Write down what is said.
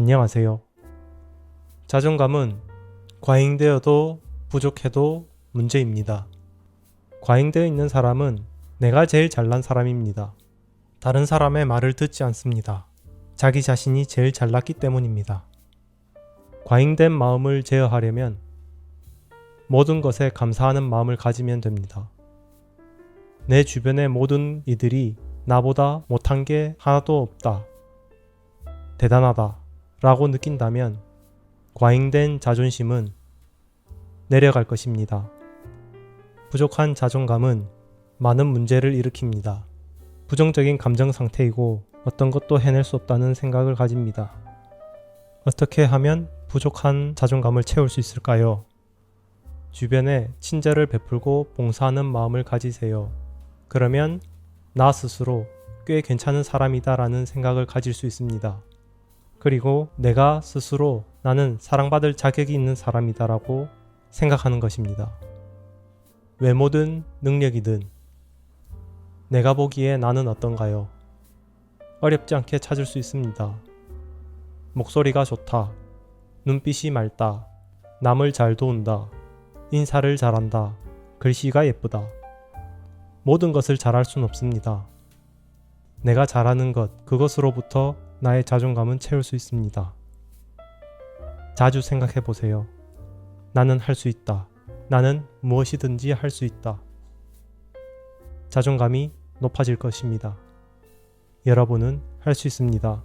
안녕하세요. 자존감은 과잉되어도 부족해도 문제입니다. 과잉되어 있는 사람은 내가 제일 잘난 사람입니다. 다른 사람의 말을 듣지 않습니다. 자기 자신이 제일 잘났기 때문입니다. 과잉된 마음을 제어하려면 모든 것에 감사하는 마음을 가지면 됩니다. 내 주변의 모든 이들이 나보다 못한 게 하나도 없다. 대단하다. 라고 느낀다면 과잉된 자존심은 내려갈 것입니다. 부족한 자존감은 많은 문제를 일으킵니다. 부정적인 감정 상태이고 어떤 것도 해낼 수 없다는 생각을 가집니다. 어떻게 하면 부족한 자존감을 채울 수 있을까요? 주변에 친절을 베풀고 봉사하는 마음을 가지세요. 그러면 나 스스로 꽤 괜찮은 사람이다라는 생각을 가질 수 있습니다. 그리고 내가 스스로 나는 사랑받을 자격이 있는 사람이다라고 생각하는 것입니다. 외모든 능력이든 내가 보기에 나는 어떤가요? 어렵지 않게 찾을 수 있습니다. 목소리가 좋다. 눈빛이 맑다. 남을 잘 도운다. 인사를 잘한다. 글씨가 예쁘다. 모든 것을 잘할 순 없습니다. 내가 잘하는 것, 그것으로부터 나의 자존감은 채울 수 있습니다. 자주 생각해 보세요. 나는 할 수 있다. 나는 무엇이든지 할 수 있다. 자존감이 높아질 것입니다. 여러분은 할 수 있습니다.